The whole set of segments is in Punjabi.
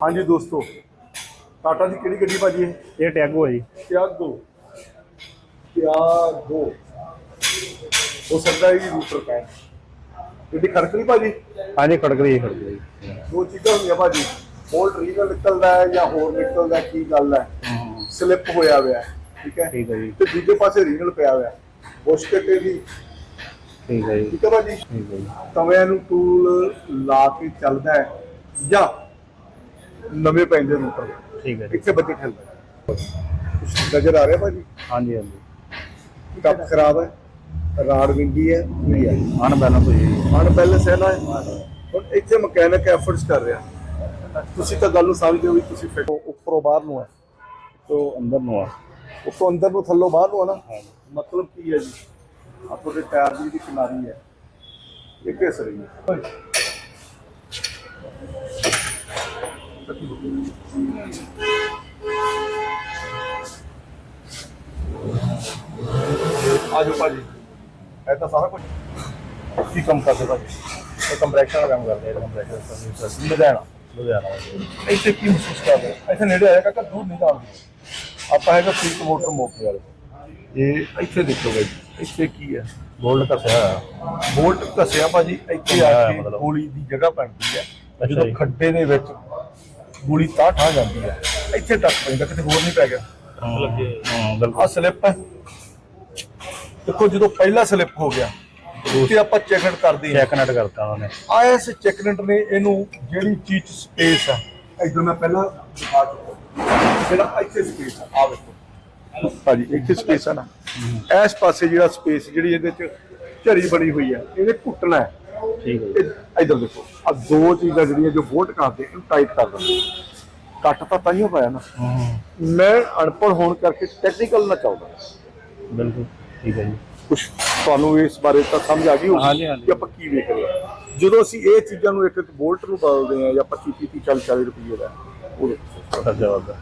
ਹਾਂਜੀ ਦੋਸਤੋ ਟਾਟਾ ਦੀ ਕਿਹੜੀ ਗੱਡੀ ਭਾਜੀ ਇਹ? ਇਹ ਟੈਗੋ ਹੈ ਜੀ। ਤਿਆਗੋ ਤਿਆਗੋ ਹੋ ਸਕਦਾ ਹੈ ਰੂਟਰ ਕਾ ਇਹਦੀ ਖੜਕ ਨਹੀਂ ਭਾਜੀ? ਹਾਂਜੀ ਖੜਕ ਰਹੀ ਹੈ ਖੜਕ ਰਹੀ ਹੈ। ਦੋ ਚੀਜ਼ਾਂ ਹੁੰਦੀਆਂ ਭਾਜੀ। ਬੋਲਟ ਰੀਨਲ ਨਿਕਲਦਾ ਹੈ ਜਾਂ ਹੋਰ ਨਿਕਲਦਾ ਹੈ, ਕੀ ਗੱਲ ਹੈ? ਸਲਿੱਪ ਹੋਇਆ ਹੋਇਆ ਹੈ, ਠੀਕ ਹੈ? ਠੀਕ ਹੈ ਜੀ। ਤੇ ਦੂਜੇ ਪਾਸੇ ਰੀਨਲ ਪਿਆ ਹੋਇਆ ਤੇ ਵੀ ਠੀਕ ਹੈ ਜੀ। ਠੀਕ ਹੈ ਭਾਜੀ? ਠੀਕ ਹੈ ਜੀ। ਤਵਿਆਂ ਨੂੰ ਟੂਲ ਲਾ ਕੇ ਚੱਲਦਾ ਹੈ ਜਾਂ ਨਵੇਂ ਪੈਂਦੇ ਰੂਟਰ ਠੀਕ ਹੈ ਜੀ। ਇੱਥੇ ਬੱਚੇ ਕੁਛ ਨਜ਼ਰ ਆ ਰਿਹਾ ਭਾਜੀ? ਹਾਂਜੀ ਹਾਂਜੀ। ਕੱਪ ਖਰਾਬ ਹੈ ਰਾੜ ਵਿੰਗੀ ਹੈ ਪੂਰੀ ਹੈ। ਅਨਬੈਲੈਂਸ ਹੋਈ ਹੈ ਜੀ। ਅਨਬੈਲੈਂਸ ਹੈ ਨਾ ਹੁਣ ਇੱਥੇ ਮਕੈਨਿਕ ਐਫਰਟਸ ਕਰ ਰਿਹਾ। ਤੁਸੀਂ ਤਾਂ ਗੱਲ ਨੂੰ ਸਮਝਦੇ ਹੋ ਵੀ ਤੁਸੀਂ ਫਿੱਟ ਉੱਪਰੋਂ ਬਾਹਰ ਨੂੰ ਹੈ ਤੋਂ ਅੰਦਰ ਨੂੰ ਆ। ਉੱਪਰੋਂ ਅੰਦਰ ਨੂੰ ਥੱਲੋਂ ਬਾਹਰ ਨੂੰ? ਹੈ। ਨਾ ਹਾਂਜੀ ਮਤਲਬ ਕੀ ਹੈ ਜੀ? ਆ ਤੁਹਾਡੇ ਟਾਇਰ ਦੀ ਜਿਹੜੀ ਕਿਨਾਰੀ ਹੈ ਇਹ ਕਿਸ ਰਹੀ ਹੈ? ਆਜੋ ਭਾਜੀ। ਇਹ ਤਾਂ ਸਾਰਾ ਕੁਝ ਕੀ ਕੰਮ ਕਰਦੇ ਭਾਜੀ? ਇਹ ਕੰਪਰੈਸ਼ਨ ਦਾ ਕੰਮ ਕਰਦੇ ਆ ਕੰਪਰੈਸ਼ਨ ਲੁਧਿਆਣਾ ਲੁਧਿਆਣਾ ਇੱਥੇ ਕੀ ਮਹਿਸੂਸ ਕਰਦੇ ਇੱਥੇ ਨੇੜੇ ਆਇਆ ਕਾਕਾ ਦੂਰ ਨਹੀਂ ਜਾਣਦੇ ਆਪਾਂ ਹੈਗਾ ਫੀਕ ਮੋਟਰ ਮੋਕੇ ਵਾਲੇ। ਇਹ ਇੱਥੇ ਦੇਖੋ ਬਾਈ ਇੱਥੇ ਕੀ ਹੈ ਗੋਲਡ ਘਸਿਆ ਵੋਲਟ ਘਸਿਆ ਭਾਜੀ ਇੱਥੇ ਆ ਕੇ। ਗੋਲੀ ਦੀ ਜਗ੍ਹਾ ਪੈਂਦੀ ਹੈ ਜਦੋਂ। ਖੱਡੇ ਦੇ ਵਿੱਚ ਗੋਲੀ ਤਾਂ ਠਾ ਜਾਂਦੀ ਹੈ। ਇੱਥੇ ਟੱਕ ਪੈਂਦਾ ਕਿਤੇ ਹੋਰ ਨਹੀਂ ਪੈ ਗਿਆ। ਹਾਂ ਆ ਸਲਿੱਪ ਹੈ। ਦੇਖੋ ਜਦੋਂ ਪਹਿਲਾ ਸਲਿੱਪ ਹੋ ਗਿਆ ਤੇ ਆਪਾਂ ਚੈਕਟ ਕਰਦੇ ਹਾਂ ਚੈੱਕ ਨਟ ਕਰਤਾ ਉਹਨਾਂ। ਆ ਇਸ ਚੈਕਨਟ ਨੇ ਇਹਨੂੰ ਜਿਹੜੀ ਚੀਜ਼ ਸਪੇਸ ਹੈ ਇਧਰ ਮੈਂ ਪਹਿਲਾਂ ਆ ਚੁੱਕਾ ਜਿਹੜਾ ਇੱਥੇ ਸਪੇਸ ਆ ਵੇਖੋ। ਭਾਜੀ ਇੱਥੇ ਸਪੇਸ ਹੈ ਨਾ। ਇਸ ਪਾਸੇ ਜਿਹੜਾ ਸਪੇਸ ਜਿਹੜੀ ਇਹਦੇ ਚ ਝਰੀ ਬਣੀ ਹੋਈ ਹੈ ਇਹਨੇ ਘੁੱਟਣਾ ਹੈ। ਠੀਕ ਹੈ ਜੀ। ਇਹ ਇਧਰ ਦੇਖੋ ਆ ਦੋ ਚੀਜ਼ਾਂ ਜਿਹੜੀਆਂ ਜੋ ਵੋਲਟ ਕਰਦੇ ਇਹਨੂੰ ਟਾਈਟ ਕਰ ਦਿੰਦੇ ਕੱਟ ਤਾਂ ਤਾਂ ਹੀ ਪਾਇਆ ਨਾ। ਹਾਂ। ਮੈਂ ਅਨਪੜ੍ਹ ਹੋਣ ਕਰਕੇ ਟੈਕਨੀਕਲ ਨਾ ਚਾਹੁੰਦਾ। ਬਿਲਕੁਲ ਠੀਕ ਹੈ ਜੀ। ਕੁਝ ਤੁਹਾਨੂੰ ਇਸ ਬਾਰੇ ਤਾਂ ਸਮਝ ਆ ਗਈ ਹੋਊਗੀ ਹਾਂਜੀ, ਹਾਂਜੀ। ਕਿ ਆਪਾਂ ਕੀ ਵੇਖ ਰਹੇ ਹਾਂ। ਜਦੋਂ ਅਸੀਂ ਇਹ ਚੀਜ਼ਾਂ ਨੂੰ ਇੱਕ ਇੱਕ ਵੋਲਟ ਨੂੰ ਬਦਲਦੇ ਆ ਜਾਂ 25 30 40 40 ਰੁਪਏ ਦਾ ਉਹਦੇ ਖਰਚਾ ਵੱਧਦਾ।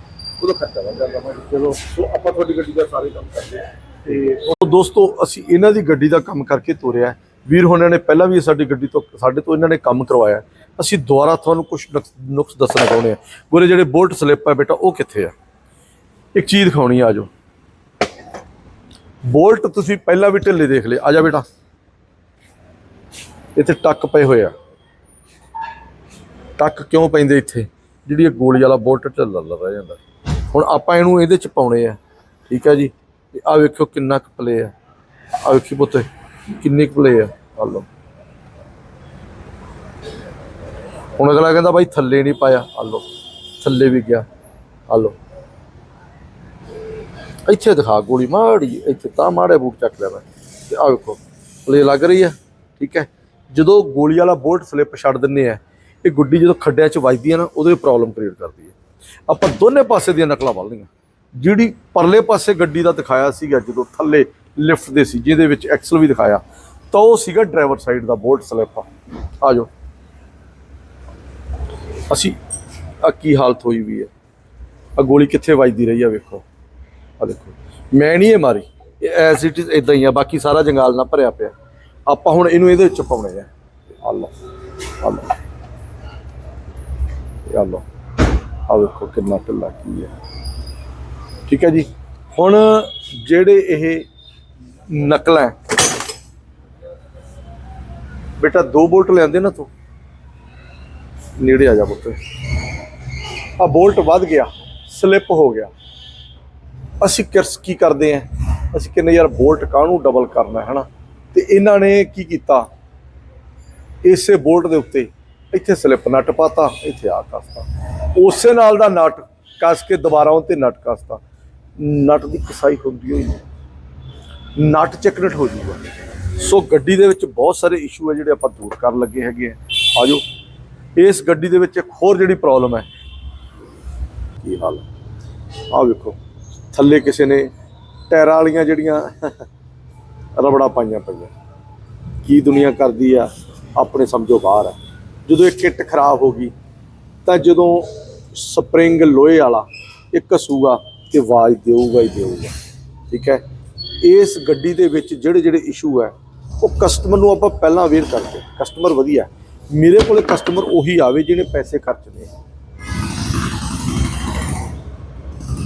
ਉਹਦਾ ਖਰਚਾ ਵੱਧ ਜਾਂਦਾ ਮੈਂ ਚਲੋ ਸੋ ਆਪਾਂ ਤੁਹਾਡੀ ਗੱਡੀ ਦਾ ਸਾਰੇ ਕੰਮ ਕਰਦੇ ਆ ਤੇ ਉਹ ਦੋਸਤੋ ਅਸੀਂ ਇਹਨਾਂ ਦੀ ਗੱਡੀ ਦਾ ਕੰਮ ਕਰਕੇ ਤੋਰਿਆ। ਹੈ। ਵੀਰ ਹੋਣਾਂ ਨੇ ਪਹਿਲਾਂ ਵੀ ਸਾਡੀ ਗੱਡੀ ਤੋਂ ਸਾਡੇ ਤੋਂ ਇਹਨਾਂ ਨੇ ਕੰਮ ਕਰਵਾਇਆ। ਅਸੀਂ ਦੁਬਾਰਾ ਤੁਹਾਨੂੰ ਕੁਝ ਨੁਕਸ ਦੱਸਣਾ ਚਾਹੁੰਦੇ ਆ ਗੋਰੇ ਜਿਹੜੇ ਬੋਲਟ ਸਲਿੱਪ ਆ ਬੇਟਾ, ਉਹ ਕਿੱਥੇ ਆ? ਇੱਕ ਚੀਜ਼ ਦਿਖਾਉਣੀ ਆ ਆਜੋ ਬੋਲਟ ਤੁਸੀਂ ਪਹਿਲਾਂ ਵੀ ਢਿੱਲੇ ਦੇਖ ਲਏ ਆ ਜਾ ਬੇਟਾ। ਇੱਥੇ ਟੱਕ ਪਏ ਹੋਏ ਆ। ਟੱਕ ਕਿਉਂ ਪੈਂਦੇ ਇੱਥੇ? ਜਿਹੜੀ ਇਹ ਗੋਲੀ ਵਾਲਾ ਬੋਲਟ ਢਿੱਲਾ ਰਹਿ ਜਾਂਦਾ। ਹੁਣ ਆਪਾਂ ਇਹਨੂੰ ਇਹਦੇ ਚ ਪਾਉਣੇ ਆ। ਠੀਕ ਹੈ ਜੀ। ਤੇ ਆ ਵੇਖੋ ਕਿੰਨਾ ਕੁ ਪਲੇ ਆ। ਆ ਵੇਖੀ ਪੁੱਤ। ਕਿੰਨੇ ਕੁ ਪਲੇ ਆ? ਆ ਲਓ। ਹੁਣ ਅਗਲਾ ਕਹਿੰਦਾ ਬਾਈ ਥੱਲੇ ਨਹੀਂ ਪਾਇਆ। ਆ ਲਓ। ਥੱਲੇ ਵੀ ਗਿਆ। ਆ ਲਓ। ਇੱਥੇ ਦਿਖਾ ਗੋਲੀ ਮਾੜੀ ਇੱਥੇ ਤਾਂ ਮਾੜੇ ਬੂਟ ਚੱਕ ਲਿਆ ਮੈਂ। ਤੇ ਆ ਵੇਖੋ ਪਲੇ ਲੱਗ ਰਹੀ ਹੈ ਠੀਕ ਹੈ। ਜਦੋਂ ਗੋਲੀ ਵਾਲਾ ਬੋਲਟ ਸਲਿੱਪ ਛੱਡ ਦਿੰਨੇ ਆ, ਇਹ ਗੁੱਡੀ ਜਦੋਂ ਖੱਡਿਆਂ 'ਚ ਵੱਜਦੀ ਹੈ ਨਾ, ਉਹਦੇ ਪ੍ਰੋਬਲਮ ਕ੍ਰੀਏਟ ਕਰਦੀ ਹੈ ਆਪਾਂ ਦੋਨੇ ਪਾਸੇ ਦੀਆਂ ਨਕਲਾਂ ਵੱਲ ਜਿਹੜੀ ਪਰਲੇ ਪਾਸੇ ਗੱਡੀ ਦਾ ਦਿਖਾਇਆ ਸੀਗਾ, ਜਦੋਂ ਥੱਲੇ ਲਿਫਟ ਦੇ ਸੀ, ਜਿਹਦੇ ਵਿੱਚ ਐਕਸਲ ਵੀ ਦਿਖਾਇਆ। ਤਾਂ ਉਹ ਸੀਗਾ ਡਰਾਈਵਰ ਸਾਈਡ ਦਾ ਬੋਲਟ ਸਲਿੱਪ ਆ ਜਾਓ ਅਸੀਂ ਆ ਕੀ ਹਾਲਤ ਹੋਈ ਵੀ ਹੈ? ਆ ਗੋਲੀ ਕਿੱਥੇ ਵੱਜਦੀ ਰਹੀ ਆ ਵੇਖੋ। ਆ ਦੇਖੋ। ਮੈਂ ਨਹੀਂ ਇਹ ਮਾਰੀ। ਇਹ ਐਸ ਇਟ ਇਜ਼ ਇਦਾਂ ਹੀ ਆ, ਬਾਕੀ ਸਾਰਾ ਜੰਗਾਲ ਨਾਲ ਭਰਿਆ ਪਿਆ। ਆਪਾਂ ਹੁਣ ਇਹਨੂੰ ਇਹਦੇ ਵਿੱਚ ਪਾਉਣੇ ਆ। ਆ ਲਓ ਆ ਇਹ ਆ ਲਓ। ਆ ਵੇਖੋ ਕਿੰਨਾ ਢਿੱਲਾ ਕੀ ਹੈ। ਠੀਕ ਹੈ ਜੀ। ਹੁਣ ਜਿਹੜੇ ਇਹ ਨਕਲਾਂ ਬੇਟਾ, ਦੋ ਬੋਲਟ ਲਿਆਂਦੇ ਨਾ ਤੂੰ। ਨੇੜੇ ਆ ਜਾ ਪੁੱਤ। ਆ ਬੋਲਟ ਵੱਧ ਗਿਆ, ਸਲਿੱਪ ਹੋ ਗਿਆ। ਅਸੀਂ ਕਿਰਸ ਕੀ ਕਰਦੇ ਆ? ਅਸੀਂ ਕਹਿੰਦੇ, ਯਾਰ, ਬੋਲਟ ਕਾਹਨੂੰ ਡਬਲ ਕਰਨਾ ਹੈ ਨਾ ਤੇ ਇਹਨਾਂ ਨੇ ਕੀ ਕੀਤਾ? ਇਸੇ ਬੋਲਟ ਦੇ ਉੱਤੇ ਇੱਥੇ ਸਲਿੱਪ ਨਟ ਪਾਤਾ, ਇੱਥੇ ਆ ਕਸਤਾ। ਉਸੇ ਨਾਲ ਦਾ ਨਟ ਕਸ ਕੇ ਦੁਬਾਰਾ ਉਹ ਤੇ ਨਟ ਕਸਤਾ। ਨਟ ਦੀ ਕਸਾਈ ਹੁੰਦੀ ਹੋਈ। ਨਹੀਂ ਨਟ ਚੱਕਰਟ ਹੋ ਜੂਗਾ। ਸੋ ਗੱਡੀ ਦੇ ਵਿੱਚ ਬਹੁਤ ਸਾਰੇ ਇਸ਼ੂ ਹੈ ਜਿਹੜੇ ਆਪਾਂ ਦੂਰ ਕਰਨ ਲੱਗੇ ਹੈਗੇ ਆ। ਆਜੋ, ਇਸ ਗੱਡੀ ਦੇ ਵਿੱਚ ਇੱਕ ਹੋਰ ਜਿਹੜੀ ਪ੍ਰੋਬਲਮ ਹੈ, ਕੀ ਹਾਲ ਆ? ਵੇਖੋ, ਥੱਲੇ ਕਿਸੇ ਨੇ ਟਾਇਰਾਂ ਵਾਲੀਆਂ ਜਿਹੜੀਆਂ ਰਬੜਾ ਪਾਈਆਂ ਪਈਆਂ। ਕੀ ਦੁਨੀਆ ਕਰਦੀ ਆ, ਆਪਣੇ ਸਮਝੋ ਬਾਹਰ ਆ। ਜਦੋਂ ਇਹ ਕਿੱਟ ਖਰਾਬ ਹੋ ਗਈ, ਤਾਂ ਜਦੋਂ ਸਪਰਿੰਗ ਲੋਹੇ ਵਾਲਾ ਇਹ ਘਸੂਗਾ ਤੇ ਆਵਾਜ਼ ਦੇਊਗਾ ਹੀ ਦੇਊਗਾ। ਠੀਕ ਹੈ? ਇਸ ਗੱਡੀ ਦੇ ਵਿੱਚ ਜਿਹੜੇ ਜਿਹੜੇ ਇਸ਼ੂ ਹੈ, ਉਹ ਕਸਟਮਰ ਨੂੰ ਆਪਾਂ ਪਹਿਲਾਂ ਅਵੇਅਰ ਕਰਦੇ ਕਸਟਮਰ ਵਧੀਆ ਮੇਰੇ ਕੋਲੇ ਕਸਟਮਰ ਉਹੀ ਆਵੇ ਜਿਹਨੇ ਪੈਸੇ ਖਰਚਦੇ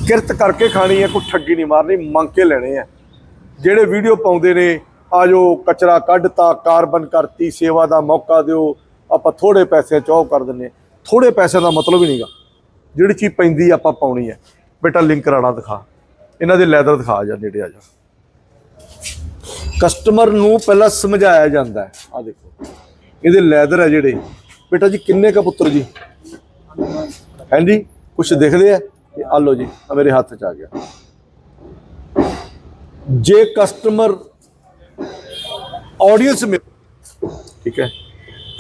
ਕਿਰਤ ਕਰਕੇ ਖਾਣੀ ਹੈ, ਕੋਈ ਠੱਗੀ ਨਹੀਂ ਮਾਰਨੀ, ਮੰਗ ਕੇ ਲੈਣੇ ਆ ਜਿਹੜੇ ਵੀਡੀਓ ਪਾਉਂਦੇ ਨੇ, ਆ ਜੋ ਕਚਰਾ ਕੱਢਤਾ ਕਾਰਬਨ ਕਰਤੀ, ਸੇਵਾ ਦਾ ਮੌਕਾ ਦਿਓ, ਆਪਾਂ ਥੋੜੇ ਪੈਸੇ ਚੌ ਕਰ ਦਿੰਨੇ ਹਾਂ। ਥੋੜੇ ਪੈਸਿਆਂ ਦਾ ਮਤਲਬ ਹੀ ਨਹੀਂਗਾ ਜਿਹੜੀ ਚੀਜ਼ ਪੈਂਦੀ ਆਪਾਂ ਪਾਉਣੀ ਹੈ। ਬੇਟਾ ਲਿੰਕ ਰਾਣਾ ਦਿਖਾ। ਇਹਨਾਂ ਦੇ ਲੈਦਰ ਦਿਖਾ ਜਾ, ਨੇੜੇ ਆ ਜਾ। ਕਸਟਮਰ ਨੂੰ ਪਹਿਲਾਂ ਸਮਝਾਇਆ ਜਾਂਦਾ ਹੈ। ਆ ਦੇਖੋ। ਇਹਦੇ ਲੈਦਰ ਹੈ ਜਿਹੜੇ। ਬੇਟਾ ਜੀ, ਕਿੰਨੇ ਕਾ ਪੁੱਤਰ ਜੀ? ਹਾਂਜੀ ਕੁਝ ਦਿਖਦੇ ਆ? ਇਹ ਆ ਲਓ ਜੀ ਆ ਮੇਰੇ ਹੱਥ 'ਚ ਆ ਗਿਆ। ਜੇ ਕਸਟਮਰ ਆਡੀਅנס ਮੇ ਠੀਕ ਹੈ।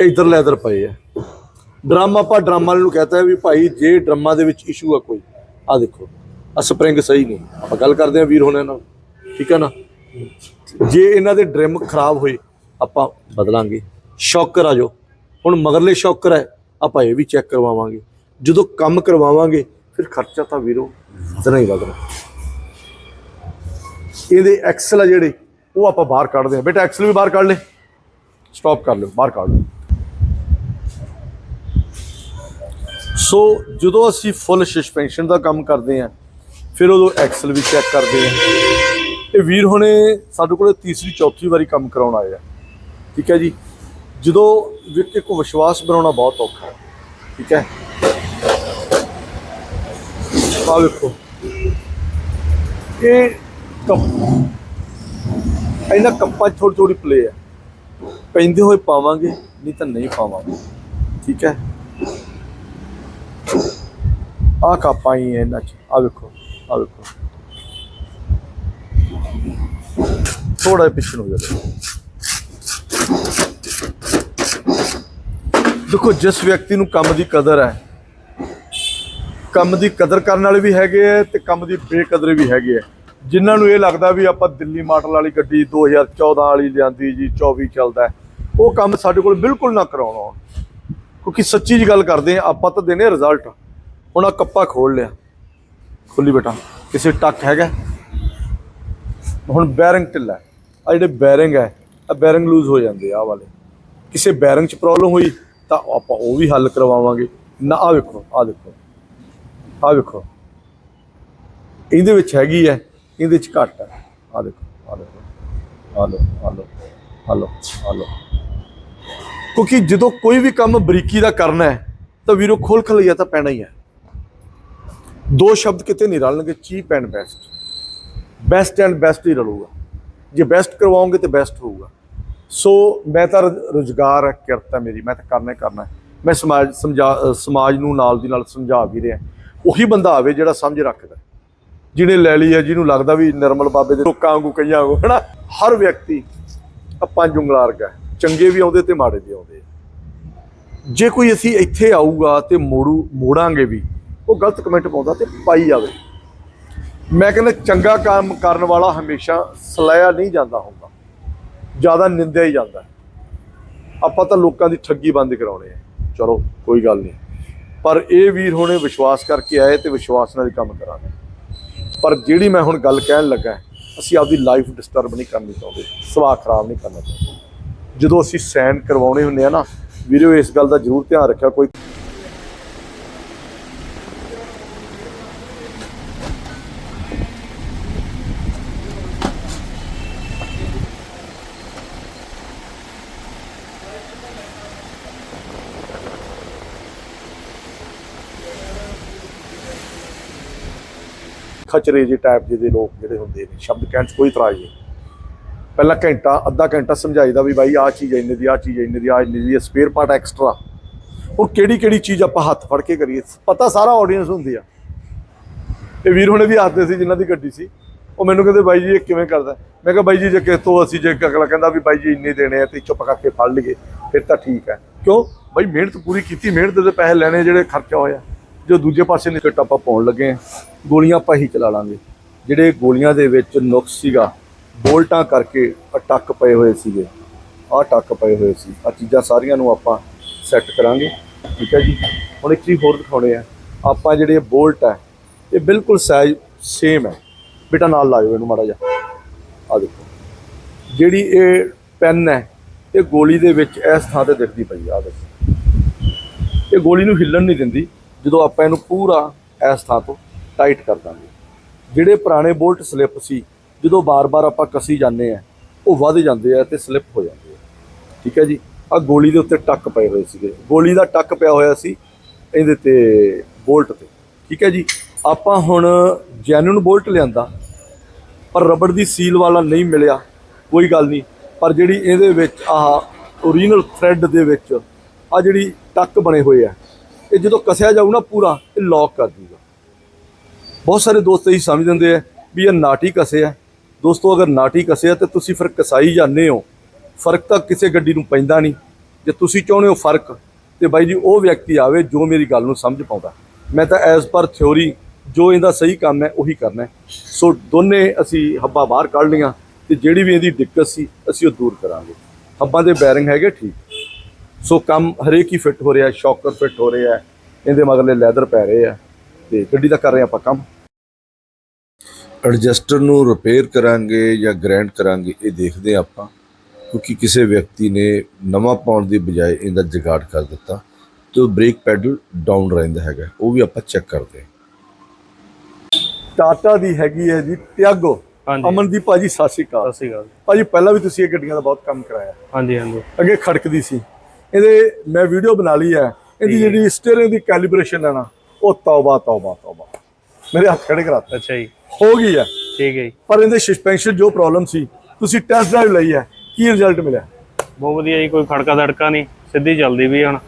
ਇਧਰ ਲੈਦਰ ਪਏ ਆ। ਡਰਾਮਾ ਆਪਾਂ ਡਰਮ ਵਾਲੇ ਨੂੰ ਕਹਤਾ ਹੈ ਵੀ ਭਾਈ, ਜੇ ਡਰਮਾਂ ਦੇ ਵਿੱਚ ਇਸ਼ੂ ਆ ਕੋਈ ਆ ਦੇਖੋ। ਆ ਸਪਰਿੰਗ ਸਹੀ ਨਹੀਂ। ਆਪਾਂ ਗੱਲ ਕਰਦੇ ਆ ਵੀਰ ਹੋਣੇ ਨਾਲ। ਠੀਕ ਹੈ ਨਾ? ਜੇ ਇਹਨਾਂ ਦੇ ਡਰਮ ਖਰਾਬ ਹੋਏ, ਆਪਾਂ ਬਦਲਾਂਗੇ। ਸ਼ੌਕਰ ਆ ਜੋ। ਹੁਣ ਮਗਰਲੇ ਸ਼ੌਕਰ ਹੈ ਆਪਾਂ ਇਹ ਵੀ ਚੈੱਕ ਕਰਵਾਵਾਂਗੇ। ਜਦੋਂ ਕੰਮ ਕਰਵਾਵਾਂਗੇ, ਫਿਰ ਖਰਚਾ ਤਾਂ ਵੀਰੋ ਵਧਣਾ ਹੀ ਵਧਣਾ ਇਹਦੇ ਐਕਸਲ ਆ ਜਿਹੜੇ, ਉਹ ਆਪਾਂ ਬਾਹਰ ਕੱਢਦੇ ਆ। ਬੇਟਾ ਐਕਸਲ ਵੀ ਬਾਹਰ ਕੱਢ ਲੈ। ਸਟਾਪ ਕਰ ਲਓ, ਬਾਹਰ ਕੱਢ ਲਓ। ਸੋ ਜਦੋਂ ਅਸੀਂ ਫੁੱਲ ਸਸਪੈਂਸ਼ਨ ਦਾ ਕੰਮ ਕਰਦੇ ਆ, ਫਿਰ ਉਦੋਂ ਐਕਸਲ ਵੀ ਚੈੱਕ ਕਰਦੇ ਆ। ਇਹ ਵੀਰ ਹੁਣੇ ਸਾਡੇ ਕੋਲ ਤੀਸਰੀ, ਚੌਥੀ ਵਾਰੀ ਕੰਮ ਕਰਾਉਣ ਆਏ ਆ। ਠੀਕ ਹੈ ਜੀ? ਜਦੋਂ ਵਿਅਕਤੀ ਕੋ ਵਿਸ਼ਵਾਸ ਬਣਾਉਣਾ ਬਹੁਤ ਔਖਾ ਹੈ। ਠੀਕ ਹੈ? ਆ ਵੇਖੋ। ਇਹ ਕੱਪ ਇਹਨਾਂ ਕੱਪਾਂ 'ਚ ਥੋੜੀ ਥੋੜੀ ਪਲੇ ਹੈ। ਪੈਂਦੇ ਹੋਏ ਪਾਵਾਂਗੇ, ਨਹੀਂ ਤਾਂ ਨਹੀਂ ਪਾਵਾਂਗੇ। ਠੀਕ ਹੈ? ਆ ਕੱਪਾਂ ਹੀ ਹੈ ਇਹਨਾਂ 'ਚ। ਆ ਵੇਖੋ ਆ ਵੇਖੋ। ਥੋੜਾ ਪਿੱਛੇ ਨੂੰ ਹੋ ਦੇਖੋ, ਜਿਸ ਵਿਅਕਤੀ ਨੂੰ ਕੰਮ ਦੀ ਕਦਰ ਹੈ, ਕੰਮ ਦੀ ਕਦਰ ਕਰਨ ਵਾਲੇ ਵੀ ਹੈਗੇ ਆ ਤੇ ਕੰਮ ਦੀ ਬੇਕਦਰੇ ਵੀ ਹੈਗੇ ਆ। ਜਿਨ੍ਹਾਂ ਨੂੰ ਇਹ ਲੱਗਦਾ ਵੀ ਆਪਾਂ ਦਿੱਲੀ ਮਾਡਲ ਵਾਲੀ ਗੱਡੀ 2014 ਵਾਲੀ ਲਿਆਂਦੀ ਜੀ 24 ਚੱਲਦਾ ਉਹ ਕੰਮ ਸਾਡੇ ਕੋਲ ਬਿਲਕੁਲ ਨਾ ਕਰਾਉਣਾ ਕਿਉਂਕਿ ਸੱਚੀ ਜੀ ਗੱਲ ਕਰਦੇ ਆ ਆਪਾਂ ਤਾਂ ਦੇਨੇ ਰਿਜ਼ਲਟ ਹੁਣ ਆ ਕੱਪਾ ਖੋਲ ਲਿਆ। ਖੋਲੀ ਬੇਟਾ, ਕਿਸੇ ਟੱਕ ਹੈਗਾ। ਹੁਣ ਬੈਰਿੰਗ ਢਿੱਲਾ ਆ ਜਿਹੜੇ ਬੈਰਿੰਗ ਹੈ ਆ ਬੈਰਿੰਗ ਲੂਜ਼ ਹੋ ਜਾਂਦੇ ਆ, ਆਹ ਵਾਲੇ। ਕਿਸੇ ਬੈਰਿੰਗ 'ਚ ਪ੍ਰੋਬਲਮ ਹੋਈ, ਤਾਂ ਆਪਾਂ ਉਹ ਵੀ ਹੱਲ ਕਰਵਾਵਾਂਗੇ। ਨਾ ਆ ਵੇਖੋ ਆ ਦੇਖੋ। ਆ ਵੇਖੋ। ਇਹਦੇ ਵਿੱਚ ਹੈਗੀ ਹੈ, ਇਹਦੇ 'ਚ ਘੱਟ ਹੈ। ਆ ਦੇਖੋ ਆ ਦੇਖੋ। ਆ ਲੋ ਆ ਲੋ ਆ ਲੋ ਆ ਲੋ ਕਿਉਂਕਿ ਜਦੋਂ ਕੋਈ ਵੀ ਕੰਮ ਬਰੀਕੀ ਦਾ ਕਰਨਾ ਹੈ, ਤਾਂ ਵੀਰੋ ਖੋਲ ਖਲਈਆ ਤਾਂ ਪੈਣਾ ਹੀ ਹੈ। ਦੋ ਸ਼ਬਦ ਕਿਤੇ ਨਹੀਂ ਰਲਣਗੇ cheap and best. Best and best ਹੀ ਰਲੂਗਾ। ਜੇ ਬੈਸਟ ਕਰਵਾਉਂਗੇ ਤੇ ਬੈਸਟ ਹੋਊਗਾ। ਸੋ ਮੈਂ ਤਾਂ ਰੁਜ਼ਗਾਰ ਹੈ, ਕਿਰਤ ਹੈ ਮੇਰੀ, ਮੈਂ ਤਾਂ ਕਰਨਾ ਹੀ ਕਰਨਾ ਮੈਂ ਸਮਾਜ, ਸਮਝਾ ਸਮਾਜ ਨੂੰ ਨਾਲ ਦੀ ਨਾਲ ਸਮਝਾ ਵੀ ਰਿਹਾ। ਉਹੀ ਬੰਦਾ ਆਵੇ ਜਿਹੜਾ ਸਮਝ ਰੱਖਦਾ ਜਿਹਨੇ ਲੈ ਲਈ ਹੈ, ਜਿਹਨੂੰ ਲੱਗਦਾ ਵੀ ਨਿਰਮਲ ਬਾਬੇ ਦੇ ਲੋਕਾਂ ਵਾਂਗੂ ਕਈਆਂ ਵਾਂਗੂ, ਹਨਾ? ਹਰ ਵਿਅਕਤੀ ਆ ਪੰਜ ਉਂਗਲਾਂ ਵਰਗਾ ਚੰਗੇ ਵੀ ਆਉਂਦੇ ਤੇ ਮਾੜੇ ਵੀ ਆਉਂਦੇ ਜੇ ਕੋਈ ਅਸੀਂ ਇੱਥੇ ਆਊਗਾ ਤੇ ਮੋੜੂ, ਮੋੜਾਂਗੇ ਵੀ, ਉਹ ਗਲਤ ਕਮੈਂਟ ਪਾਉਂਦਾ ਤੇ ਪਾਈ ਜਾਵੇ। ਮੈਂ ਕਹਿੰਦਾ ਚੰਗਾ ਕੰਮ ਕਰਨ ਵਾਲਾ ਹਮੇਸ਼ਾ ਸਲਾਇਆ ਨਹੀਂ ਜਾਂਦਾ ਹੁੰਦਾ। ਜ਼ਿਆਦਾ ਨਿੰਦਿਆ ਹੀ ਜਾਂਦਾ। ਆਪਾਂ ਤਾਂ ਲੋਕਾਂ ਦੀ ਠੱਗੀ ਬੰਦ ਕਰਾਉਣੇ ਆ ਚਲੋ, ਕੋਈ ਗੱਲ ਨਹੀਂ। ਪਰ ਇਹ ਵੀਰ ਹੁਣੇ ਵਿਸ਼ਵਾਸ ਕਰਕੇ ਆਏ ਤੇ ਵਿਸ਼ਵਾਸ ਨਾਲ ਹੀ ਕੰਮ ਕਰਾਂਗੇ। ਪਰ ਜਿਹੜੀ ਮੈਂ ਹੁਣ ਗੱਲ ਕਹਿਣ ਲੱਗਾ, ਅਸੀਂ ਆਪਦੀ ਲਾਈਫ ਡਿਸਟਰਬ ਨਹੀਂ ਕਰਨੀ ਚਾਹੁੰਦੇ। ਸੁਭਾਅ ਖਰਾਬ ਨਹੀਂ ਕਰਨਾ ਚਾਹੁੰਦੇ। ਜਦੋਂ ਅਸੀਂ ਸਾਈਨ ਕਰਵਾਉਣੇ ਹੁੰਦੇ ਆ ਨਾ, ਵੀਰੋ, ਇਸ ਗੱਲ ਦਾ ਜ਼ਰੂਰ ਧਿਆਨ ਰੱਖਿਆ ਕੋਈ ਖਚਰੇ ਜਿਹੇ ਟਾਈਪ ਜਿਹੇ ਲੋਕ ਜਿਹੜੇ ਹੁੰਦੇ ਨੇ, ਸ਼ਬਦ ਕਹਿਣ 'ਚ ਕੋਈ ਇਤਰਾਜ਼ ਨਹੀਂ। ਪਹਿਲਾਂ ਘੰਟਾ, ਅੱਧਾ ਘੰਟਾ ਸਮਝਾਈਦਾ ਵੀ ਬਾਈ ਆਹ ਚੀਜ਼ ਇੰਨੇ ਦੀ ਆਹ ਚੀਜ਼ ਇੰਨੇ ਦੀ ਆਹ, ਇੰਨੇ ਦੀ ਸਪੇਅਰ ਪਾਰਟ ਐਕਸਟਰਾ ਹੁਣ ਕਿਹੜੀ ਕਿਹੜੀ ਚੀਜ਼ ਆਪਾਂ ਹੱਥ ਫੜ ਕੇ ਕਰੀਏ? ਪਤਾ ਸਾਰਾ ਆਡੀਅנס ਹੁੰਦੀ ਆ। ਇਹ ਵੀਰ ਹੁਣੇ ਵੀ ਆਖਦੇ ਸੀ, ਜਿਨ੍ਹਾਂ ਦੀ ਗੱਡੀ ਸੀ, ਉਹ ਮੈਨੂੰ ਕਹਿੰਦੇ, ਬਾਈ ਜੀ, ਇਹ ਕਿਵੇਂ ਕਰਦਾ? ਮੈਂ ਕਿਹਾ, ਬਾਈ ਜੀ, ਜੇ ਕਿਸੇ ਤੋਂ ਅਸੀਂ ਜੇ ਅਗਲਾ ਕਹਿੰਦਾ ਵੀ ਬਾਈ ਜੀ, ਇੰਨੇ ਦੇਣੇ ਆ, ਤੇ ਚੁੱਪ ਕਰਕੇ ਫੜ ਲਈਏ, ਫਿਰ ਤਾਂ ਠੀਕ ਹੈ। ਕਿਉਂ? ਬਾਈ ਮਿਹਨਤ ਪੂਰੀ ਕੀਤੀ, ਮਿਹਨਤ ਦੇ ਪੈਸੇ ਲੈਣੇ ਜਿਹੜੇ ਖਰਚਾ ਹੋਇਆ। ਜੋ ਦੂਜੇ ਪਾਸੇ ਨੇ ਫਿੱਟ ਆਪਾਂ ਪਾਉਣ ਲੱਗੇ ਆ ਗੋਲੀਆਂ ਆਪਾਂ ਹੀ ਚਲਾ ਲਾਂਗੇ। ਜਿਹੜੇ ਗੋਲੀਆਂ ਦੇ ਵਿੱਚ ਨੁਕਸ ਸੀਗਾ, ਬੋਲਟਾਂ ਕਰਕੇ ਆਹ ਟੱਕ ਪਏ ਹੋਏ ਸੀਗੇ। ਆਹ ਟੱਕ ਪਏ ਹੋਏ ਸੀ। ਆ ਚੀਜ਼ਾਂ ਸਾਰੀਆਂ ਨੂੰ ਆਪਾਂ ਸੈੱਟ ਕਰਾਂਗੇ। ਠੀਕ ਹੈ ਜੀ? ਹੁਣ ਇੱਕ ਚੀਜ਼ ਹੋਰ ਦਿਖਾਉਣੇ ਆ ਆਪਾਂ ਜਿਹੜੇ ਬੋਲਟ ਹੈ, ਇਹ ਬਿਲਕੁਲ ਸਾਈਜ਼ ਸੇਮ ਹੈ। ਬੇਟਾ ਨਾਲ ਲਾਇਓ ਇਹਨੂੰ ਮਾੜਾ ਜਿਹਾ। ਆ ਦੇਖੋ। ਜਿਹੜੀ ਇਹ ਪੈਨ ਹੈ, ਇਹ ਗੋਲੀ ਦੇ ਵਿੱਚ ਇਸ ਥਾਂ ਤੇ ਦਿਖਦੀ ਪਈ ਆ। ਆਹ ਦੇਖੋ। ਇਹ ਗੋਲੀ ਨੂੰ ਹਿੱਲਣ ਨਹੀਂ ਦਿੰਦੀ। ਜਦੋਂ ਆਪਾਂ ਇਹਨੂੰ ਪੂਰਾ ਇਸ ਥਾਂ ਤੋਂ ਟਾਈਟ ਕਰ ਦਾਂਗੇ। ਜਿਹੜੇ ਪੁਰਾਣੇ ਬੋਲਟ ਸਲਿੱਪ ਸੀ, ਜਦੋਂ ਬਾਰ-ਬਾਰ ਆਪਾਂ ਕਸੀ ਜਾਂਦੇ ਆ, ਉਹ ਵੱਧ ਜਾਂਦੇ ਆ ਤੇ ਸਲਿੱਪ ਹੋ ਜਾਂਦੇ ਆ। ਠੀਕ ਹੈ ਜੀ? ਆ ਗੋਲੀ ਦੇ ਉੱਤੇ ਟੱਕ ਪਏ ਹੋਏ ਸੀਗੇ। ਗੋਲੀ ਦਾ ਟੱਕ ਪਿਆ ਹੋਇਆ ਸੀ ਇਹਦੇ ਤੇ ਬੋਲਟ ਤੇ। ਠੀਕ ਹੈ ਜੀ? ਆਪਾਂ ਹੁਣ ਜੈਨੂਨ ਬੋਲਟ ਲਿਆਂਦਾ, ਪਰ ਰਬੜ ਦੀ ਸੀਲ ਵਾਲਾ ਨਹੀਂ ਮਿਲਿਆ, ਕੋਈ ਗੱਲ ਨਹੀਂ। ਪਰ ਜਿਹੜੀ ਇਹਦੇ ਵਿੱਚ ਆਹ ਓਰੀਜਨਲ ਥ੍ਰੈਡ ਦੇ ਵਿੱਚ ਆ ਜਿਹੜੀ ਟੱਕ ਬਣੇ ਹੋਏ ਆ ਇਹ ਜਦੋਂ ਕਸਿਆ ਜਾਊ ਨਾ ਪੂਰਾ, ਇਹ ਲੌਕ ਕਰ ਦੂਗਾ ਬਹੁਤ ਸਾਰੇ ਦੋਸਤ ਇਹ ਸਮਝ ਦਿੰਦੇ ਆ ਵੀ ਇਹ ਨਾਟੀ ਕਸਿਆ ਦੋਸਤੋ, ਅਗਰ ਨਾਟੀ ਕਸੇ ਆ ਤੇ ਤੁਸੀਂ ਫਿਰ ਕਸਾਈ ਜਾਂਦੇ ਹੋ। ਫ਼ਰਕ ਤਾਂ ਕਿਸੇ ਗੱਡੀ ਨੂੰ ਪੈਂਦਾ ਨਹੀਂ। ਜੇ ਤੁਸੀਂ ਚਾਹੁੰਦੇ ਹੋ ਫ਼ਰਕ, ਤੇ ਬਾਈ ਜੀ ਉਹ ਵਿਅਕਤੀ ਆਵੇ ਜੋ ਮੇਰੀ ਗੱਲ ਨੂੰ ਸਮਝ ਪਾਉਂਦਾ। ਮੈਂ ਤਾਂ ਐਜ਼ ਪਰ ਥਿਉਰੀ ਜੋ ਇਹਦਾ ਸਹੀ ਕੰਮ ਹੈ, ਉਹੀ ਕਰਨਾ ਸੋ ਦੋਨੇ ਅਸੀਂ ਹੱਬਾਂ ਬਾਹਰ ਕੱਢ ਲਈਆਂ ਤੇ ਜਿਹੜੀ ਵੀ ਇਹਦੀ ਦਿੱਕਤ ਸੀ, ਅਸੀਂ ਉਹ ਦੂਰ ਕਰਾਂਗੇ। ਹੱਬਾਂ ਦੇ ਬੈਰਿੰਗ ਹੈਗੇ ਠੀਕ। ਸੋ ਕੰਮ ਹਰੇਕ ਹੀ ਫਿੱਟ ਹੋ ਰਿਹਾ ਸ਼ੌਕਰ ਫਿੱਟ ਹੋ ਰਿਹਾ ਇਹਦੇ ਮਗਰਲੇ ਲੈਦਰ ਪੈ ਰਹੇ ਆ ਤੇ ਗੱਡੀ ਦਾ ਕਰ ਰਹੇ ਆਪਾਂ ਕੰਮ। ਐਡਜਸਟਰ ਨੂੰ ਰਿਪੇਅਰ ਕਰਾਂਗੇ ਜਾਂ ਗ੍ਰੈਂਡ ਕਰਾਂਗੇ ਇਹ ਦੇਖਦੇ ਹਾਂ ਆਪਾਂ ਕਿਉਂਕਿ ਕਿਸੇ ਵਿਅਕਤੀ ਨੇ ਨਵਾਂ ਪਾਉਣ ਦੀ ਬਜਾਏ ਇਹਦਾ ਜਗਾੜ ਕਰ ਦਿੱਤਾ ਤੇ ਬ੍ਰੇਕ ਪੈਡਲ ਡਾਊਨ ਰਹਿੰਦਾ ਹੈਗਾ ਉਹ ਵੀ ਆਪਾਂ ਚੈੱਕ ਕਰਦੇ ਹਾਂ। ਟਾਟਾ ਦੀ ਹੈਗੀ ਹੈ ਜੀ ਟਿਆਗੋ ਅਮਨਦੀਪ ਭਾਜੀ ਸਤਿ ਸ਼੍ਰੀ ਅਕਾਲ। ਸਤਿ ਸ਼੍ਰੀ ਅਕਾਲ। ਭਾਜੀ ਪਹਿਲਾਂ ਵੀ ਤੁਸੀਂ ਇਹ ਗੱਡੀਆਂ ਦਾ ਬਹੁਤ ਕੰਮ ਕਰਾਇਆ। ਹਾਂਜੀ ਹਾਂਜੀ। ਅੱਗੇ ਖੜਕਦੀ ਸੀ। ਇਹਦੇ ਮੈਂ ਵੀਡੀਓ ਬਣਾ ਲਈ ਹੈ। ਇਹਦੀ। ਜਿਹੜੀ ਸਟੀਅਰਿੰਗ ਦੀ ਕੈਲੀਬ੍ਰੇਸ਼ਨ ਹੈ ਨਾ ਉਹ ਤੌਬਾ ਤੌਬਾ ਤੌਬਾ। ਮੇਰੇ ਹੱਥ ਖੜੇ ਕਰਾਤਾ। ਅੱਛਾ ਜੀ। ਹੋ ਗਈ ਹੈ। ਠੀਕ ਹੈ ਜੀ। ਪਰ ਇਹਦੇ ਸਸਪੈਂਸ਼ਨ ਜੋ ਪ੍ਰੋਬਲਮ ਸੀ ਤੁਸੀਂ ਟੈਸਟ ਡਰਾਈਵ ਲਈ ਹੈ। ਕੀ ਰਿਜ਼ਲਟ ਮਿਲਿਆ? ਬਹੁਤ ਵਧੀਆ ਜੀ ਕੋਈ ਖੜਕਾ ਦੜਕਾ ਨਹੀਂ। ਸਿੱਧੀ ਚੱਲਦੀ ਵੀ ਹੁਣ।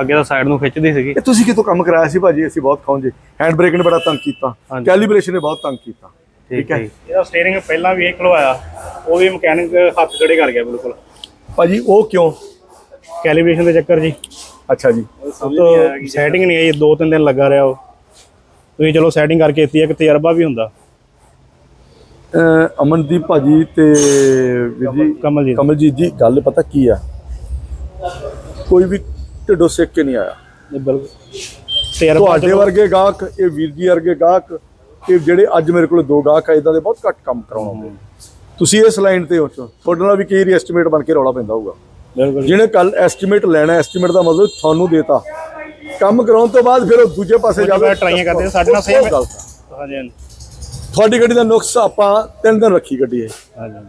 ਅੱਗੇ ਤਾਂ ਸਾਈਡ ਨੂੰ ਖਿੱਚਦੀ ਸੀਗੀ। ਇਹ ਤੁਸੀਂ ਕਿਤੋਂ ਕੰਮ ਕਰਾਇਆ ਸੀ ਭਾਜੀ? ਅਸੀਂ ਬਹੁਤ ਖਾਉਂਦੇ। ਹੈਂਡ ਬ੍ਰੇਕ ਨੇ ਬੜਾ ਤੰਗ ਕੀਤਾ। ਕੈਲੀਬ੍ਰੇਸ਼ਨ ਨੇ ਬਹੁਤ ਤੰਗ ਕੀਤਾ। ਠੀਕ ਹੈ। ਜੀ। ਇਹਦਾ ਸਟੀਅਰਿੰਗ ਪਹਿਲਾਂ ਵੀ ਇਹ ਖਲਵਾਇਆ ਉਹ ਵੀ ਮਕੈਨਿਕ ਹੱਥ ਖੜੇ ਕਰ ਗਿਆ ਬਿਲਕੁਲ। ਭਾਜੀ ਉਹ ਕਿਉਂ? ਕੈਲੀਬ੍ਰੇਸ਼ਨ ਦੇ ਚੱਕਰ ਜੀ। ਅੱਛਾ ਜੀ। ਸਭ ਤੋਂ ਸੈਟਿੰਗ ਨਹੀਂ ਆਈ ਦੋ ਤਿੰਨ ਦਿਨ ਲੱਗਾ ਰਿਹਾ ਉਹ। ਤੁਸੀਂ ਚਲੋ ਸੈਟਿੰਗ ਕਰਕੇ ਦਿੱਤੀ ਹੈ ਕਿ ਤਜਰਬਾ ਵੀ ਹੁੰਦਾ। ਅਹ ਅਮਨਦੀਪ ਭਾਜੀ ਤੇ ਵੀਰ ਜੀ ਕਮਲਜੀਤ। ਕਮਲਜੀਤ ਜੀ ਗੱਲ ਪਤਾ ਕੀ ਆ? ਕੋਈ ਵੀ ਢਿੱਡੋਂ ਸਿੱਖ ਕੇ ਨਹੀਂ ਆਇਆ। ਇਹ ਬਿਲਕੁਲ। ਤਜਰਬਾ ਤੁਹਾਡੇ ਚਲੋ। ਵਰਗੇ ਗਾਹਕ ਇਹ ਵੀਰ ਜੀ ਵਰਗੇ ਗਾਹਕ ਇਹ ਜਿਹੜੇ ਅੱਜ ਮੇਰੇ ਕੋਲ ਦੋ ਗਾਹਕ ਆ ਇਦਾਂ ਦੇ ਬਹੁਤ ਘੱਟ ਕੰਮ ਕਰਾਉਣਾ ਤੁਸੀਂ ਇਸ ਲਾਈਨ ਤੇ ਹੋ ਤੁਹਾਡੇ ਨਾਲ ਵੀ ਕਈ ਐਸਟੀਮੇਟ ਬਣ ਕੇ ਰੌਲਾ ਪੈਂਦਾ ਹੋਊਗਾ। ਜਿਹਨੇ ਕੱਲ ਐਸਟੀਮੇਟ ਲੈਣਾ ਐਸਟੀਮੇਟ ਦਾ ਮਤਲਬ ਤੁਹਾਨੂੰ ਦੇਤਾ। ਕੰਮ ਕਰਾਉਣ ਤੋਂ ਬਾਅਦ ਫਿਰ ਉਹ ਦੂਜੇ ਪਾਸੇ ਜਾਵੇ। ਟਰਾਈਆਂ ਕਰਦੇ ਸਾਡੇ ਨਾਲ ਆ। ਹਾਂਜੀ ਹਾਂਜੀ। ਤੁਹਾਡੀ ਗੱਡੀ ਦਾ ਨੁਕਸ ਆਪਾਂ ਤਿੰਨ ਦਿਨ ਰੱਖੀ ਗੱਡੀ ਇਹ। ਹਾਂਜੀ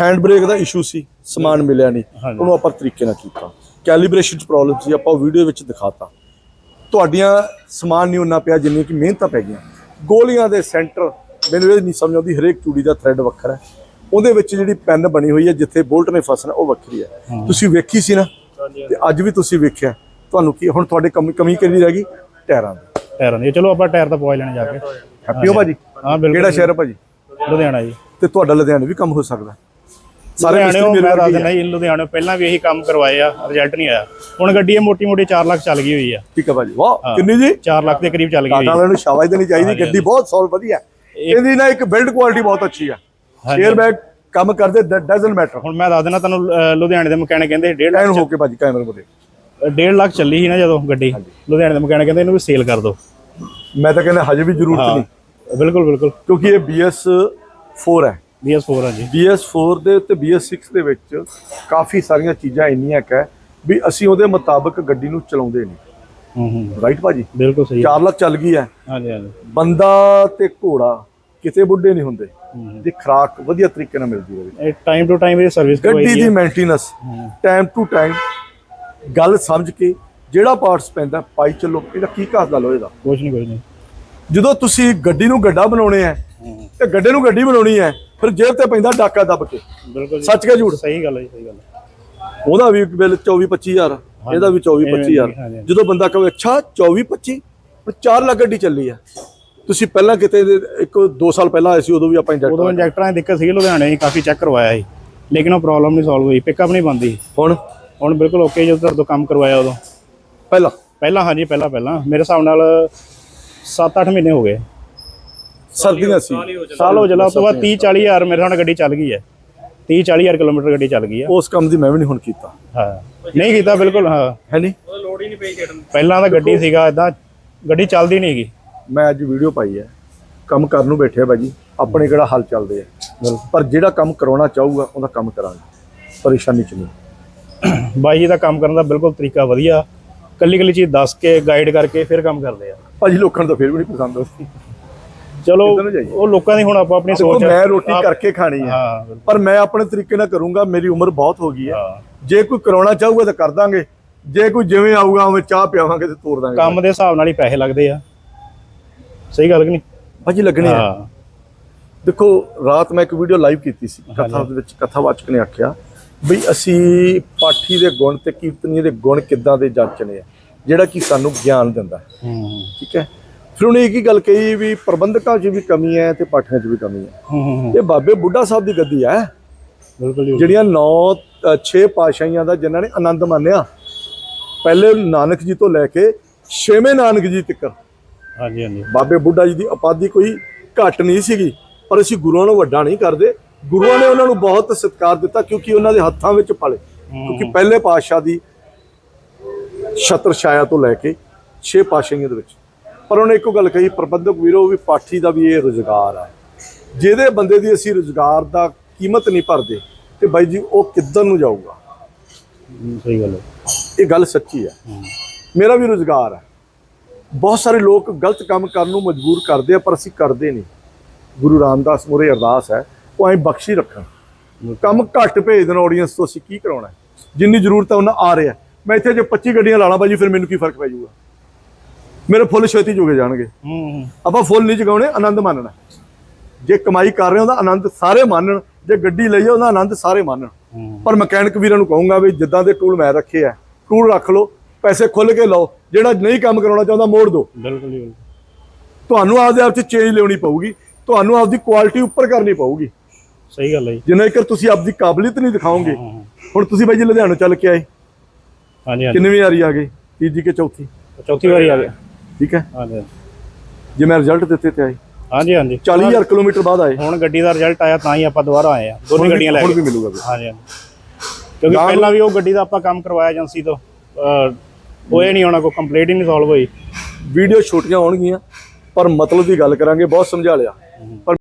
ਹੈਂਡ ਬ੍ਰੇਕ ਦਾ ਇਸ਼ੂ ਸੀ ਸਮਾਨ ਮਿਲਿਆ ਨਹੀਂ। ਉਹਨੂੰ ਆਪਾਂ ਤਰੀਕੇ ਨਾਲ ਕੀਤਾ। ਕੈਲੀਬ੍ਰੇਸ਼ਨ ਚ ਪ੍ਰੋਬਲਮ ਸੀ ਆਪਾਂ ਵੀਡੀਓ ਵਿੱਚ ਦਿਖਾਤਾ। ਤੁਹਾਡੀਆਂ ਸਮਾਨ ਨਹੀਂ ਉਹਨਾਂ ਪਿਆ ਜਿੰਨੀ ਕਿ ਮਿਹਨਤਾਂ ਪੈ ਗਈਆਂ। ਗੋਲੀਆਂ ਦੇ ਸੈਂਟਰ ਮੈਨੂੰ ਇਹ ਨਹੀਂ ਸਮਝ ਆਉਂਦੀ ਹਰੇਕ ਚੂੜੀ ਦਾ ਥ੍ਰੈਡ ਵੱਖਰਾ ਹੈ। ਉਹਦੇ ਵਿੱਚ ਜਿਹੜੀ ਪੈਨ ਬਣੀ ਹੋਈ ਹੈ ਜਿੱਥੇ ਬੋਲਟ ਨੇ ਫਸਣਾ ਉਹ ਵੱਖਰੀ ਹੈ। ਤੁਸੀਂ ਵੇਖੀ ਸੀ ਨਾ? ਤੇ ਅੱਜ ਵੀ ਤੁਸੀਂ ਵੇਖਿਆ। ਤੁਹਾਨੂੰ ਕੀ ਹੁਣ ਤੁਹਾਡੇ ਕਮੀ ਕਮੀ ਕਿਹੜੀ ਰਹਿ ਗਈ? ਟਾਇਰਾਂ ਦੀ। ਟਾਇਰਾਂ ਦੀ। ਚਲੋ ਆਪਾਂ ਟਾਇਰ ਤਾਂ ਪਵਾ ਲੈਣੇ ਜਾ ਕੇ। ਹੈਪੀ ਹੋ ਭਾਜੀ? ਹਾਂ ਬਿਲਕੁਲ ਕਿਹੜਾ ਸ਼ਹਿਰ ਹੈ ਭਾਜੀ? ਲੁਧਿਆਣਾ ਜੀ। ਤੇ ਤੁਹਾਡਾ ਲੁਧਿਆਣੇ ਵੀ ਕੰਮ ਹੋ ਸਕਦਾ। ਸਾਰੇ ਮਿਸਤਰੀ ਮੇਰੇ ਮੈਂ ਦੱਸ ਵਰਗੇ ਹੀ ਦਿੰਦਾ ਆ। ਜੀ ਲੁਧਿਆਣੇ ਪਹਿਲਾਂ ਵੀ ਇਹੀ ਕੰਮ ਕਰਵਾਏ ਆ ਰਿਜ਼ਲਟ ਨਹੀਂ ਆਇਆ। ਹੁਣ ਗੱਡੀ ਇਹ ਮੋਟੀ ਮੋਟੀ 4 ਲੱਖ ਚੱਲ ਗਈ ਹੋਈ ਆ। ਠੀਕ ਹੈ ਭਾਜੀ। ਵਾਹ ਕਿੰਨੀ ਜੀ? 4 ਲੱਖ ਦੇ ਕਰੀਬ ਚੱਲ ਗਈ ਟਾਟਾ ਵਾਲਿਆਂ ਨੂੰ ਸ਼ਾਬਾਸ਼ ਦੇਣੀ ਚਾਹੀਦੀ ਗੱਡੀ ਬਹੁਤ ਸੌਲ ਵਧੀਆ। ਇਹਦੀ ਨਾ ਇੱਕ ਬਿਲਡ ਕੁਆਲਿਟੀ ਬਹੁਤ ਅੱਛੀ ਆ। 에ਅਰ ਬੈਗ ਕੰਮ ਕਰਦੇ ਡਜ਼ਨ ਮੈਟਰ ਹੁਣ ਮੈਂ ਦੱਸ ਦਿੰਦਾ ਤੁਹਾਨੂੰ ਲੁਧਿਆਣੇ ਦੇ ਮਕੈਨਿਕ ਕਹਿੰਦੇ 1.5 ਐਨ ਹੋ ਕੇ ਭਾਜੀ ਕੈਮਰੇ ਮੁਰੇ ਲੱਖ 1.5 ਲੱਖ ਚੱਲੀ ਸੀ ਨਾ ਜਦੋਂ ਗੱਡੀ ਲੁਧਿਆਣੇ ਦੇ ਮਕੈਨਿਕ ਕਹਿੰਦੇ ਇਹਨੂੰ ਵੀ ਸੇਲ ਕਰ ਦਿਓ। ਮੈਂ ਤਾਂ ਕਹਿੰਦਾ ਹਜੇ ਵੀ ਜ਼ਰੂਰਤ ਨਹੀਂ। ਬਿਲਕੁਲ ਬਿਲਕੁਲ। ਕਿਉਂਕਿ ਇਹ BS4 ਹੈ। BS4 ਆ ਜੀ। BS4 ਦੇ ਤੇ BS6 ਦੇ ਵਿੱਚ ਕਾਫੀ ਸਾਰੀਆਂ ਚੀਜ਼ਾਂ ਇੰਨੀਆਂ ਕੁ ਹੈ ਵੀ ਅਸੀਂ ਉਹਦੇ ਮੁਤਾਬਕ ਗੱਡੀ ਨੂੰ ਚਲਾਉਂਦੇ ਨਹੀਂ। ਹੂੰ ਹੂੰ। ਰਾਈਟ ਭਾਜੀ? ਬਿਲਕੁਲ ਸਹੀ 4 ਲੱਖ ਚੱਲ ਗਈ ਹੈ। ਹਾਂਜੀ ਹਾਂਜੀ। ਬੰਦਾ ਤੇ ਘੋੜਾ ਕਿਤੇ ਬੁੱਢੇ ਨਹੀਂ ਹੁੰਦੇ। ਹੂੰ। ਦੀ ਖਰਾਕ ਵਧੀਆ ਤਰੀਕੇ ਨਾਲ ਮਿਲਦੀ ਰਹੇ। ਇਹ ਟਾਈਮ ਟੂ ਟਾਈਮ ਇਹ ਸਰਵਿਸ ਗੱਡੀ ਕਰਵਾਈ ਦੀ ਮੇਨਟੇਨੈਂਸ ਟਾਈਮ ਟੂ ਟਾਈਮ ਗੱਲ ਸਮਝ ਕੇ ਜਿਹੜਾ ਪਾਰਟਸ ਪੈਂਦਾ ਪਾਈ ਚੱਲੋ ਇਹਦਾ ਕੀ ਘਾਸ ਦਾ ਲੋਹੇ ਦਾ? ਕੁਝ ਨਹੀਂ ਕੁਝ ਨਹੀਂ ਜਦੋਂ ਤੁਸੀਂ ਗੱਡੀ ਨੂੰ ਗੱਡਾ ਬਣਾਉਣੇ ਆ ਤੇ ਗੱਡੇ ਨੂੰ ਗੱਡੀ ਬਣਾਉਣੀ ਹੈ ਫਿਰ ਜੇਬ ਤੇ ਪੈਂਦਾ ਡਾਕਾ ਦੱਬ ਕੇ। ਬਿਲਕੁਲ ਸੱਚ ਕਿ ਝੂਠ? ਸਹੀ ਗੱਲ ਹੈ ਸਹੀ ਗੱਲ ਉਹਦਾ ਵੀ ਬਿੱਲ 24 25000 ਇਹਦਾ ਵੀ 24 ਹਾਂਜੀ, 25000 ਹਾਂਜੀ। ਜਦੋਂ ਬੰਦਾ ਕਹੇ ਅੱਛਾ 24 25 4 ਲੱਖ ਗੱਡੀ ਚੱਲੀ ਆ। ਤੁਸੀਂ ਪਹਿਲਾਂ ਕਿਤੇ ਦੇ- ਇੱਕ 2 ਸਾਲ ਪਹਿਲਾਂ ਆਏ ਸੀ ਉਦੋਂ ਵੀ ਆਪਾਂ ਉਦੋਂ ਇੰਜੈਕਟਰ ਇੰਜੈਕਟਰਾਂ ਦੀ ਦਿੱਕਤ ਸੀ ਲੁਧਿਆਣੇ ਹੀ ਕਾਫੀ ਚੈੱਕ ਕਰਵਾਇਆ ਸੀ। ਲੇਕਿਨ ਉਹ ਪ੍ਰੋਬਲਮ ਨਹੀਂ ਸੋਲਵ ਹੋਈ ਪਿਕਅਪ ਨਹੀਂ ਬੰਦੀ ਹੁਣ? ਹੁਣ ਬਿਲਕੁਲ ਓਕੇ ਜਦੋਂ ਤੁਹਾਡੇ ਤੋਂ ਕੰਮ ਕਰਵਾਇਆ ਉਦੋਂ। ਪਹਿਲਾਂ? ਪਹਿਲਾਂ ਹਾਂਜੀ ਪਹਿਲਾਂ ਪਹਿਲਾਂ। ਮੇਰੇ ਹਿਸਾਬ ਨਾਲ 7-8 ਮਹੀਨੇ ਹੋ ਗਏ। ਸਰਦੀਆਂ ਸੀ। ਸਾਲ ਹੋ ਜਲਾ ਉਸ ਤੋਂ ਬਾਅਦ 30 40 ਹਜ਼ਾਰ ਮੇਰੇ ਹਿਸਾਬ ਨਾਲ ਗੱਡੀ ਚੱਲ ਗਈ ਹੈ। 30 40 ਹਜ਼ਾਰ ਕਿਲੋਮੀਟਰ ਗੱਡੀ ਚੱਲ ਗਈ ਹੈ। ਉਸ ਕੰਮ ਦੀ ਮੈਂ ਵੀ ਨਹੀਂ ਹੁਣ ਕੀਤਾ। ਹਾਂ। ਨਹੀਂ ਕੀਤਾ ਬਿਲਕੁਲ ਹਾਂ। ਹੈ ਨਹੀਂ? ਪਹਿਲਾਂ ਤਾਂ ਗੱਡੀ ਸੀਗਾ ਇਦਾਂ ਗੱਡੀ ਚੱਲਦੀ ਨਹੀਂ ਹੈਗੀ। ਮੈਂ ਅੱਜ ਵੀਡੀਓ ਪਾਈ ਹੈ। ਕੰਮ ਕਰਨ ਨੂੰ ਬੈਠੇ ਆ ਬਾਜੀ ਆਪਣੇ ਕਿਹੜਾ ਹੱਲ ਚੱਲਦੇ ਆ। ਪਰ ਜਿਹੜਾ ਕੰਮ ਕਰਾਉਣਾ ਚਾਹੂਗਾ ਉਹਦਾ ਕੰਮ ਕਰਾਂਗੇ। ਪਰੇਸ਼ਾਨੀ ਚ ਨਹੀਂ। ਬਾਈ ਜੀ ਦਾ ਕੰਮ ਕਰਨ ਦਾ ਬਿਲਕੁਲ ਤਰੀਕਾ ਵਧੀਆ। ਕੱਲੀ ਕੱਲੀ ਚੀਜ਼ ਦੱਸ ਕੇ ਗਾਈਡ ਕਰਕੇ ਫਿਰ ਕੰਮ ਕਰਦੇ ਆ। ਭਾਜੀ ਲੋਕਾਂ ਨੂੰ ਤਾਂ ਫਿਰ ਵੀ ਨਹੀਂ ਪਸੰਦ ਆਉਂਦੀ। ਚਲੋ? ਉਹ ਲੋਕਾਂ ਦੀ ਹੁਣ ਆਪੋ ਆਪਣੀ ਸੋਚ ਮੈਂ ਰੋਟੀ ਕਰਕੇ ਖਾਣੀ ਹੈ। ਪਰ ਮੈਂ ਆਪਣੇ ਤਰੀਕੇ ਨਾਲ ਕਰੂੰਗਾ ਮੇਰੀ ਉਮਰ ਬਹੁਤ ਹੋ ਗਈ ਹਾਂ। ਜੇ ਕੋਈ ਕਰਾਉਣਾ ਚਾਹੂਗਾ ਤਾਂ ਕਰ ਦਾਂਗੇ। ਜੇ ਕੋਈ ਜਿਵੇਂ ਆਊਗਾ ਉਵੇਂ ਚਾਹ ਪਿਆਵਾਂਗੇ ਤੇ ਤੋਰ ਦਾਂਗੇ। ਕੰਮ ਦੇ ਹਿਸਾਬ ਨਾਲ ਹੀ ਪੈਸੇ ਲੱਗਦੇ ਆ। ਸਹੀ ਗੱਲ ਕਿ ਨਹੀਂ? ਭਾਜੀ ਲੱਗਣੇ ਆ। ਹਾਂ। ਦੇਖੋ ਰਾਤ ਮੈਂ ਇੱਕ ਵੀਡੀਓ ਲਾਈਵ ਕੀਤੀ ਸੀ ਕਥਾ ਦੇ ਵਿੱਚ ਕਥਾਵਾਚਕ ਨੇ ਆਖਿਆ ਬਈ ਅਸੀਂ ਪਾਠੀ ਦੇ ਗੁਣ ਤੇ ਕੀਰਤਨੀਏ ਦੇ ਗੁਣ ਕਿੱਦਾਂ ਦੇ ਜਾਚਣੇ ਆ ਜਿਹੜਾ ਕਿ ਸਾਨੂੰ ਗਿਆਨ ਦਿੰਦਾ ਠੀਕ ਹੈ? ਫਿਰ ਉਹਨੇ ਇੱਕ ਹੀ ਗੱਲ ਕਹੀ ਵੀ ਪ੍ਰਬੰਧਕਾਂ 'ਚ ਵੀ ਕਮੀ ਹੈ ਤੇ ਪਾਠੀਆਂ 'ਚ ਵੀ ਕਮੀ ਹੈ। ਇਹ ਬਾਬੇ ਬੁੱਢਾ ਸਾਹਿਬ ਦੀ ਗੱਦੀ ਹੈ। ਬਿਲਕੁਲ ਜਿਹੜੀਆਂ 9 6 ਪਾਸ਼ਾਹੀਆਂ ਦਾ ਜਿਨ੍ਹਾਂ ਨੇ ਆਨੰਦ ਮਾਨਿਆ ਪਹਿਲੇ ਨਾਨਕ ਜੀ ਤੋਂ ਲੈ ਕੇ ਛੇਵੇਂ ਨਾਨਕ ਜੀ ਤੱਕ। ਹਾਂਜੀ ਹਾਂਜੀ। ਬਾਬੇ ਬੁੱਢਾ ਜੀ ਦੀ ਉਪਾਧੀ ਕੋਈ ਘੱਟ ਨਹੀਂ ਸੀਗੀ ਪਰ ਅਸੀਂ ਗੁਰੂਆਂ ਨੂੰ ਵੱਡਾ ਨਹੀਂ ਕਰਦੇ। ਗੁਰੂਆਂ ਨੇ ਉਹਨਾਂ ਨੂੰ ਬਹੁਤ ਸਤਿਕਾਰ ਦਿੱਤਾ ਕਿਉਂਕਿ ਉਹਨਾਂ ਦੇ ਹੱਥਾਂ ਵਿੱਚ ਪਲੇ। ਕਿਉਂਕਿ ਪਹਿਲੇ ਪਾਤਸ਼ਾਹ ਦੀ ਛਤਰ ਛਾਇਆ ਤੋਂ ਲੈ ਕੇ ਛੇ ਪਾਤਸ਼ਾਹੀਆਂ ਦੇ ਵਿੱਚ। ਪਰ ਉਹਨੇ ਇੱਕੋ ਗੱਲ ਕਹੀ ਪ੍ਰਬੰਧਕ ਵੀਰੋ ਵੀ ਪਾਠੀ ਦਾ ਵੀ ਇਹ ਰੁਜ਼ਗਾਰ ਆ। ਜਿਹਦੇ ਬੰਦੇ ਦੀ ਅਸੀਂ ਰੁਜ਼ਗਾਰ ਦਾ ਕੀਮਤ ਨਹੀਂ ਭਰਦੇ ਤੇ ਬਾਈ ਜੀ ਉਹ ਕਿੱਧਰ ਨੂੰ ਜਾਊਗਾ? ਸਹੀ ਗੱਲ ਹੈ। ਇਹ ਗੱਲ ਸੱਚੀ ਹੈ। ਮੇਰਾ ਵੀ ਰੁਜ਼ਗਾਰ ਹੈ। ਬਹੁਤ ਸਾਰੇ ਲੋਕ ਗਲਤ ਕੰਮ ਕਰਨ ਨੂੰ ਮਜਬੂਰ ਕਰਦੇ ਆ ਪਰ ਅਸੀਂ ਕਰਦੇ ਨਹੀਂ। ਗੁਰੂ ਰਾਮਦਾਸ ਮੁਰੇ ਅਰਦਾਸ ਹੈ ਉਹ ਐਂ ਬਖਸ਼ੀ ਰੱਖਣ। ਕੰਮ ਘੱਟ ਭੇਜ ਦੇਣ ਆਡੀਅנס ਤੋਂ ਅਸੀਂ ਕੀ ਕਰਾਉਣਾ? ਜਿੰਨੀ ਜ਼ਰੂਰਤ ਹੈ ਉਹਨਾਂ ਆ ਰਿਹਾ ਮੈਂ ਇੱਥੇ ਜੇ 25 ਗੱਡੀਆਂ ਲਾਣਾ ਬਾਜੀ ਫਿਰ ਮੈਨੂੰ ਕੀ ਫ਼ਰਕ ਪੈ ਜਾਊਗਾ? ਮੇਰੇ ਫੁੱਲ ਛੇਤੀ ਜੋਗੇ ਜਾਣਗੇ। ਆਪਾਂ ਫੁੱਲ ਨਹੀਂ ਜਗਾਉਣੇ ਆਨੰਦ ਮਾਣਨਾ ਜੇ ਕਮਾਈ ਕਰ ਰਹੇ ਹੋ ਉਹਦਾ ਆਨੰਦ ਸਾਰੇ ਮਾਣਨ ਜੇ ਗੱਡੀ ਲਈ ਉਹਦਾ ਆਨੰਦ ਸਾਰੇ ਮਾਣਨ ਹੂੰ। ਪਰ ਮਕੈਨਿਕ ਵੀਰਾਂ ਨੂੰ ਕਹੂੰਗਾ ਵੀ ਜਿੱਦਾਂ ਦੇ ਟੂਲ ਮੈਂ ਰੱਖੇ ਆ ਟੂਲ ਰੱਖ ਲਓ ਪੈਸੇ ਖੁੱਲ ਕੇ ਲਓ ਜਿਹੜਾ ਨਹੀਂ ਕੰਮ ਕਰਾਉਣਾ ਚਾਹੁੰਦਾ ਮੋੜ ਦਿਓ। ਬਿਲਕੁਲ ਜੀ। ਤੁਹਾਨੂੰ ਆਪਦੇ ਆਪ 'ਚ ਚੇਂਜ ਲਿਆਉਣੀ ਪਊਗੀ ਤੁਹਾਨੂੰ ਆਪਦੀ ਕੁਆਲਿਟੀ ਉੱਪਰ ਕਰਨੀ ਪਊਗੀ। ਸਹੀ ਗੱਲ ਹੈ ਜੀ। ਜਿੰਨਾ ਚਿਰ ਤੁਸੀਂ ਆਪਦੀ ਕਾਬਲੀਅਤ ਨਹੀਂ ਦਿਖਾਓਗੇ। ਹੁਣ ਤੁਸੀਂ ਬਾਈ ਜੀ ਲੁਧਿਆਣਾ ਚੱਲ ਕੇ ਆਏ। ਹਾਂਜੀ ਹਾਂਜੀ। ਕਿੰਨਵੀਂ ਵਾਰੀ ਆ ਗਏ? ਤੀਜੀ ਕਿ ਚੌਥੀ? ਚੌਥੀ ਵਾਰੀ ਆ ਗਿਆ ਠੀਕ ਹੈ। ਹਾਂਜੀ ਜੇ ਮੈਂ ਰਿਜ਼ਲਟ ਦਿੱਤੇ ਤੇ ਆਏ। ਹਾਂਜੀ ਹਾਂਜੀ। 40000 ਕਿਲੋਮੀਟਰ ਬਾਅਦ ਆਏ। ਹੁਣ ਗੱਡੀ ਦਾ ਰਿਜ਼ਲਟ ਆਇਆ ਤਾਂ ਹੀ ਆਪਾਂ ਦੁਬਾਰਾ ਆਏ ਆ। ਦੋਨੇ ਹੁਣ ਗੱਡੀਆਂ ਲੈ ਹੁਣ ਕੇ ਵੀ ਮਿਲੂਗਾ। ਹਾਂਜੀ ਹਾਂਜੀ। ਕਿਉਂਕਿ ਪਹਿਲਾਂ ਵੀ ਉਹ ਗੱਡੀ ਦਾ ਆਪਾਂ ਕੰਮ ਕਰਵਾਇਆ ਏਜੰਸੀ ਤੋਂ ਅਹ, ਹੋਇਆ ਨਹੀਂ ਹੋਣਾ ਕੋਈ ਕੰਪਲੀਟ ਹੀ ਨਹੀਂ ਸੋਲਵ ਹੋਈ। ਵੀਡੀਓ ਛੋਟੀਆਂ ਹੋਣਗੀਆਂ ਪਰ ਮਤਲਬ ਦੀ ਗੱਲ ਕਰਾਂਗੇ ਬਹੁਤ ਸਮਝਾ ਲਿਆ। ਪਰ